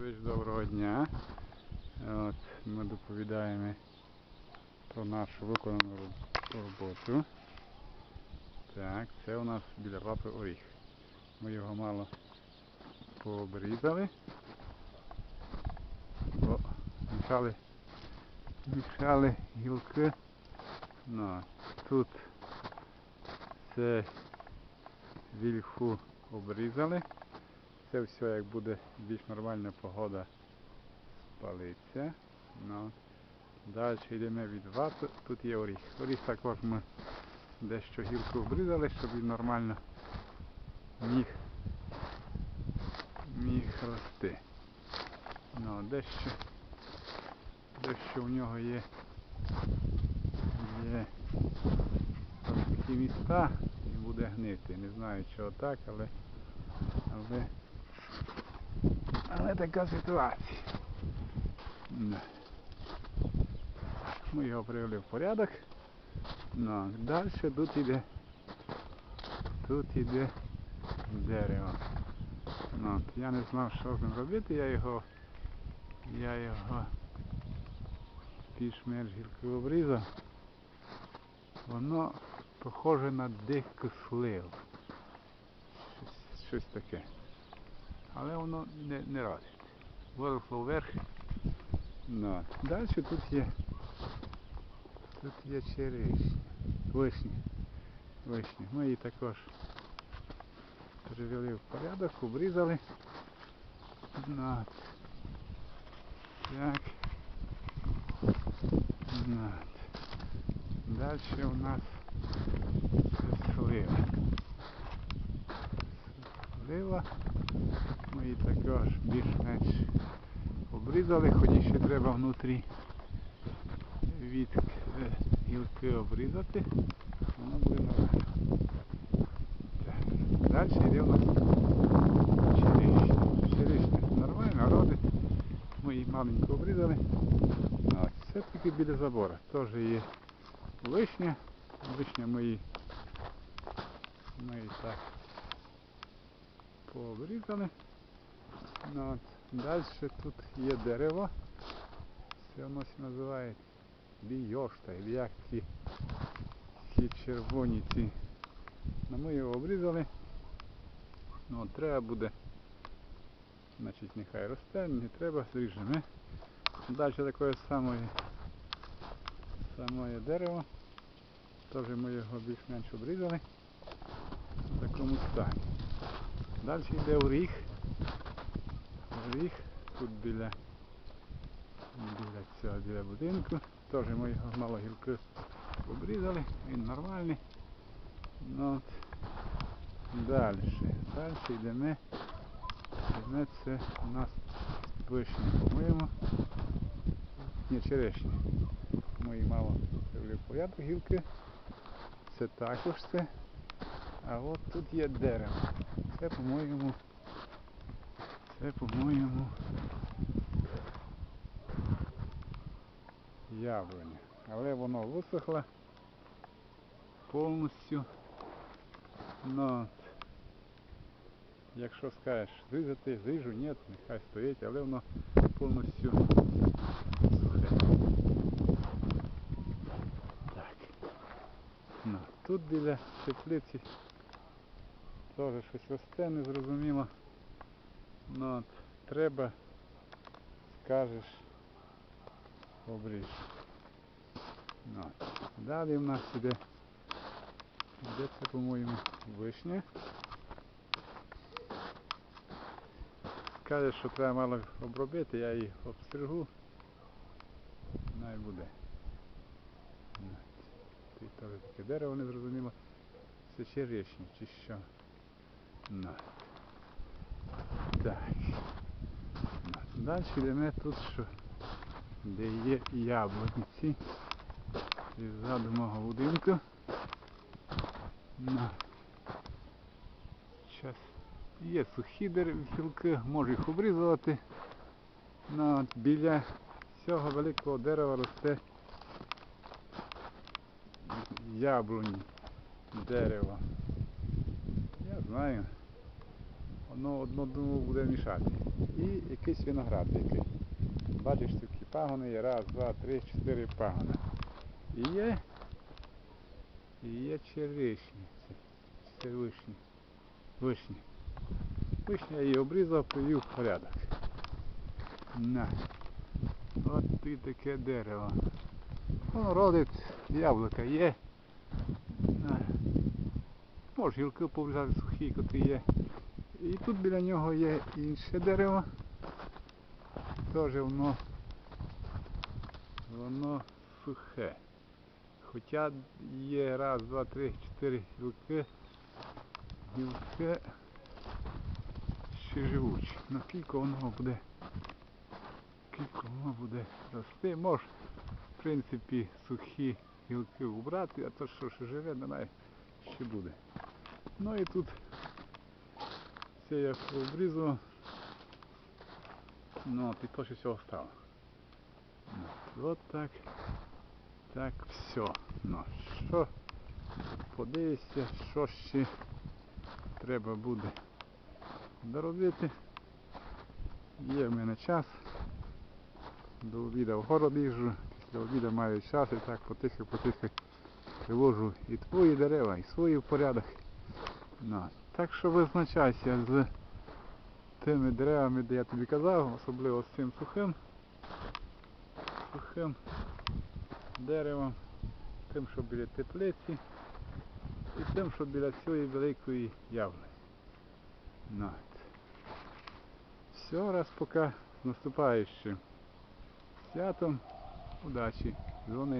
Ви доброго дня. От, ми доповідаємо про нашу виконану роб- роботу. Так, це у нас біля лапи оріх. Ми його мало пообрізали. Бо мішали, мішали гілки. Ну, тут це вільху обрізали. Це все як буде більш нормальна погода спалиться. Ну, далі йдемо від вати. Тут є оріх. Оріх також ми дещо гілку обрізали, щоб він нормально міг, міг рости. Ну, дещо, дещо у нього є, є такі міста і буде гнити. Не знаю чого так, але, але, але така ситуація. Ми його привели в порядок. Ну, далі тут іде. Тут іде дерево. Ну, я не знав, що з ним робити, я його я його більш-менш гілки обрізав. Воно похоже на дику сливу. Щось, щось таке. Але воно не, не радить. Виросло вверх. Ну. Далі тут є Тут є черешні, вишні, вишні. Ми її також привели в порядок, обрізали. Ну. Так. Ну. Далі у нас слива. Слива. Ми її також більш-менш обрізали, хоч ще треба внутрі від е, гілки обрізати, воно буде нормально. Далі йде у нас черешня. Нормально родить. Ми її маленько обрізали. А це тільки біля забора. Теж є вишня. Вишня ми її, ми так пообрізали. Ну. Далі тут є дерево. Це воно се називає Біошта, і як ці, ці червоні ці. Ну, ми його обрізали. Ну, от треба буде, значить нехай росте, не треба, зріжемо. Далі таке саме, саме дерево. Теж ми його більш-менш обрізали в такому стані. Далі йде оріх. Оріх тут біля біля цього біля будинку. Теж ми його мало гілки обрізали, він нормальний. Ну, от. Далі. Далі йдемо. Йдемо це у нас вишня, по-моєму. Ні, черешня. Ми її мало в гілки. Це також це. А от тут є дерево. Це, по-моєму, це, по-моєму, яблуня. Але воно висохло повністю. Ну, от. якщо скажеш зрізати, зріжу, ні, нехай стоїть, але воно повністю сухе. Так. Ну, тут біля теплиці теж щось росте, незрозуміло. Ну, от, треба, скажеш, обріж. Ну. Далі в нас іде, іде це, по-моєму, вишня. Каже, що треба мало обробити, я її обстригу. Най буде. Ну, Тут теж таке дерево не зрозуміло. Це черешня чи що. Ну. Так. Далі йдемо тут, що де є яблуниці. Ззаду мого будинку. Ну. Зараз є сухі гілки, можу їх обрізувати. Ну, от біля цього великого дерева росте яблуні дерево. Я знаю. Одно другому буде мішати. І якийсь виноград який. Бачиш, такі пагони є. Раз, два, три, чотири пагони. І є. І є. Це, це вишні. Вишні. Я її обрізав, привів в порядок. На. От і таке дерево. Воно родить, яблука є. На. Може гілки поврізати сухі, котрі є. І тут біля нього є інше дерево. Теж воно, воно сухе. Хоча є раз, два, три, чотири гілки. Гілки ще живучі. Ну скільки воно буде. Скільки воно буде рости. Може, в принципі, сухі гілки убрати, а то що ще живе, не знаю, ще буде. Ну і тут це я обрізав. Ну, от і то, всього стало. От так. Так, все. Ну, що подивися, що ще треба буде доробити. Є в мене час. До обіду в город їжджу, після обіду маю час і так потихо привожу і твої дерева, і свої в порядок. Ну, так що визначайся з тими деревами, де я тобі казав, особливо з цим сухим, сухим деревом, тим, що біля теплиці і тим, що біля цієї великої явли. Ну, от. Все, раз поки з наступаючим святом, удачі, дзвони.